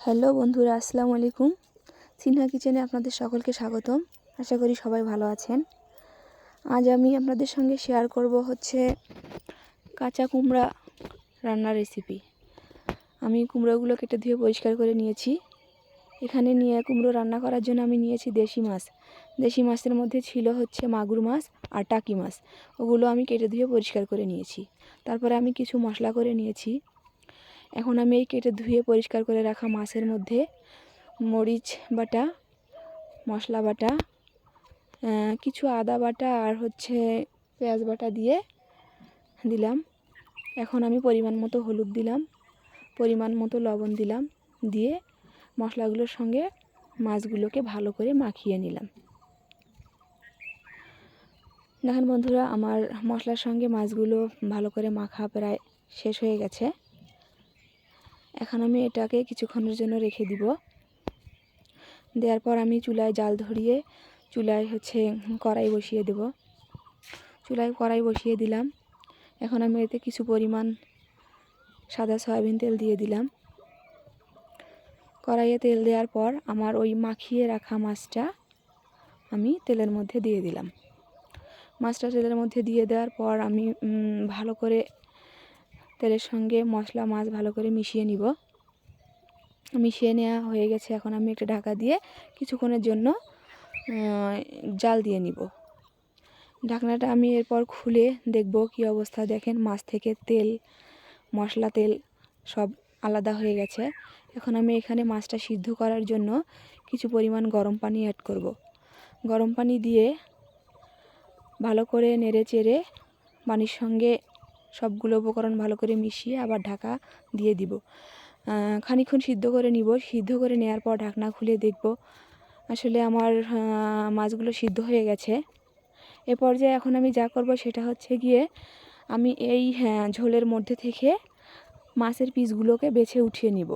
Hello বন্ধুরা, আসসালামু আলাইকুম। সিনহা কিচেনে আপনাদের সকলকে স্বাগতম। আশা করি সবাই ভালো আছেন। আজ আমি আপনাদের সঙ্গে শেয়ার করব হচ্ছে কাঁচা কুমড়া রান্নার রেসিপি আমি কুমড়োগুলো কেটে ধুয়ে পরিষ্কার করে নিয়েছি। এখানে নিয়ে কুমড়ো রান্না করার জন্য আমি নিয়েছি দেশি মাছ। দেশি মাছের মধ্যে ছিল হচ্ছে মাগুর মাছ আর টাকি মাছ। ওগুলো আমি কেটে ধুয়ে পরিষ্কার করে নিয়েছি। তারপরে আমি কিছু মশলা করে নিয়েছি। এখন আমি এই কেটে ধুয়ে পরিষ্কার করে রাখা মাছের মধ্যে মরিচ বাটা, মশলা বাটা কিছু আদা বাটা আর হচ্ছে পেঁয়াজ বাটা দিয়ে দিলাম। এখন আমি পরিমাণ মতো হলুদ দিলাম, পরিমাণ মতো লবণ দিলাম, দিয়ে মশলাগুলোর সঙ্গে মাছগুলোকে ভালো করে মাখিয়ে নিলাম। দেখেন বন্ধুরা, আমার মশলার সঙ্গে মাছগুলো ভালো করে মাখা প্রায় শেষ হয়ে গেছে। এখন আমি এটাকে কিছুক্ষণের জন্য রেখে দিব। দেওয়ার পর আমি চুলায় জাল ধরিয়ে, চুলায় হচ্ছে কড়াই বসিয়ে দেব। চুলায় কড়াই বসিয়ে দিলাম। এখন আমি এতে কিছু পরিমাণ সাদা সয়াবিন তেল দিয়ে দিলাম। কড়াইয়ে তেল দেওয়ার পর আমার ওই মাখিয়ে রাখা মাছটা আমি তেলের মধ্যে দিয়ে দিলাম। মাছটা তেলের মধ্যে দিয়ে দেওয়ার পর আমি ভালো করে তেলের সঙ্গে মশলা, মাছ ভালো করে মিশিয়ে নিব। মিশিয়ে নেওয়া হয়ে গেছে। এখন আমি একটা ঢাকা দিয়ে কিছুক্ষণের জন্য জাল দিয়ে নিব। ঢাকনাটা আমি এরপর খুলে দেখব কি অবস্থা। দেখেন মাছ থেকে তেল, মশলা তেল সব আলাদা হয়ে গেছে। এখন আমি এখানে মাছটা সিদ্ধ করার জন্য কিছু পরিমাণ গরম পানি অ্যাড করব। গরম পানি দিয়ে ভালো করে নেড়ে চেড়ে পানির সঙ্গে সবগুলো উপকরণ ভালো করে মিশিয়ে আবার ঢাকা দিয়ে দিব। আহ, খানিকক্ষণ সিদ্ধ করে নিব। সিদ্ধ করে নেওয়ার পর ঢাকনা খুলে দেখব। আসলে আমার মাছগুলো সিদ্ধ হয়ে গেছে। এ পর্যায়ে এখন আমি যা করব সেটা হচ্ছে গিয়ে আমি এই হ্যাঁ, ঝোলের মধ্যে থেকে মাছের পিসগুলোকে বেছে উঠিয়ে নিব।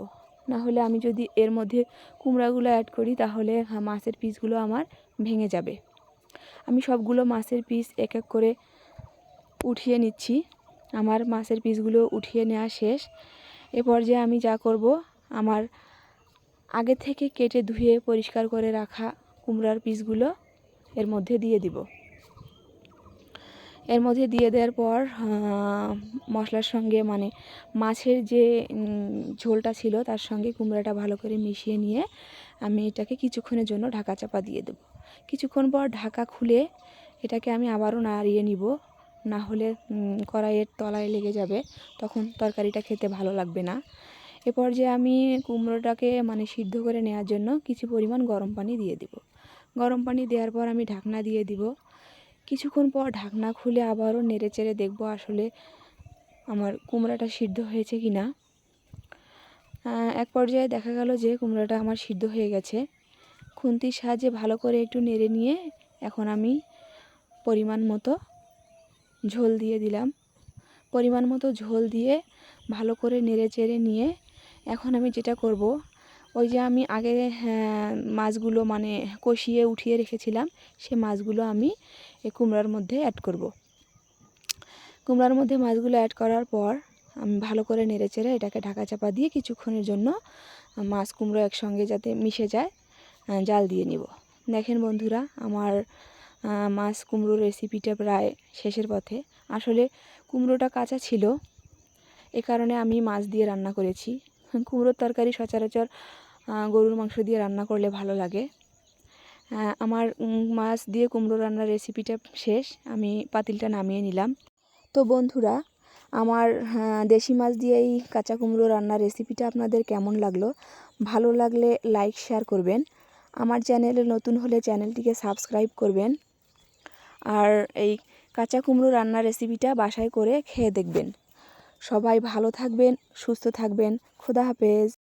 না হলে আমি যদি এর মধ্যে কুমড়াগুলো অ্যাড করি তাহলে হ্যাঁ, মাছের পিসগুলো আমার ভেঙে যাবে। আমি সবগুলো মাছের পিস এক এক করে উঠিয়ে নিচ্ছি। আমার মাছের পিসগুলো উঠিয়ে নেওয়া শেষ। এ পর্যায়ে আমি যা করব, আমার আগে থেকে কেটে ধুয়ে পরিষ্কার করে রাখা কুমড়ার পিসগুলো এর মধ্যে দিয়ে দিব। এর মধ্যে দিয়ে দেওয়ার পর মশলার সঙ্গে মানে মাছের যে ঝোলটা ছিল তার সঙ্গে কুমড়াটা ভালো করে মিশিয়ে নিয়ে আমি এটাকে কিছুক্ষণের জন্য ঢাকা চাপা দিয়ে দেব। কিছুক্ষণ পর ঢাকা খুলে এটাকে আমি আবারও নাড়িয়ে নিব। না হলে কড়াইয়ের তলায় লেগে যাবে, তখন তরকারিটা খেতে ভালো লাগবে না। এ পর্যায়ে আমি কুমড়োটাকে মানে সিদ্ধ করে নেওয়ার জন্য কিছু পরিমাণ গরম পানি দিয়ে দিব। গরম পানি দেওয়ার পর আমি ঢাকনা দিয়ে দিব। কিছুক্ষণ পর ঢাকনা খুলে আবারও নেড়ে চেড়ে দেখব আসলে আমার কুমড়াটা সিদ্ধ হয়েছে কি না। এক পর্যায়ে দেখা গেল যে কুমড়াটা আমার সিদ্ধ হয়ে গেছে। খুন্তির সাহায্যে ভালো করে একটু নেড়ে নিয়ে এখন আমি পরিমাণ মতো ঝোল দিয়ে দিলাম। পরিমাণ মতো ঝোল দিয়ে ভালো করে নেড়ে চেড়ে নিয়ে এখন আমি যেটা করব ওই যে আমি আগে হ্যাঁ, মাছগুলো মানে কষিয়ে উঠিয়ে রেখেছিলাম সে মাছগুলো আমি এই কুমড়ার মধ্যে অ্যাড করব। কুমড়ার মধ্যে মাছগুলো অ্যাড করার পর আমি ভালো করে নেড়ে চেড়ে এটাকে ঢাকা চাপা দিয়ে কিছুক্ষণের জন্য মাছ কুমড়ো একসঙ্গে যাতে মিশে যায় জাল দিয়ে নিব। দেখেন বন্ধুরা আমার মাছ কুমড়োর রেসিপিটা প্রায় শেষের পথে। আসলে কুমড়োটা কাঁচা ছিল, এ কারণে আমি মাছ দিয়ে রান্না করেছি। কুমড়োর তরকারি সচরাচর গরুর মাংস দিয়ে রান্না করলে ভালো লাগে। আমার মাছ দিয়ে কুমড়ো রান্নার রেসিপিটা শেষ, আমি পাতিলটা নামিয়ে নিলাম। তো বন্ধুরা, আমার দেশি মাছ দিয়ে এই কাঁচা কুমড়ো রান্নার রেসিপিটা আপনাদের কেমন লাগল? ভালো লাগলে লাইক শেয়ার করবেন। আমার চ্যানেলে নতুন হলে চ্যানেলটিকে সাবস্ক্রাইব করবেন। আর এই কাঁচা কুমড়ো রান্নার রেসিপিটা বাসায় করে খেয়ে দেখবেন। সবাই ভালো থাকবেন, সুস্থ থাকবেন। খোদা হাফেজ।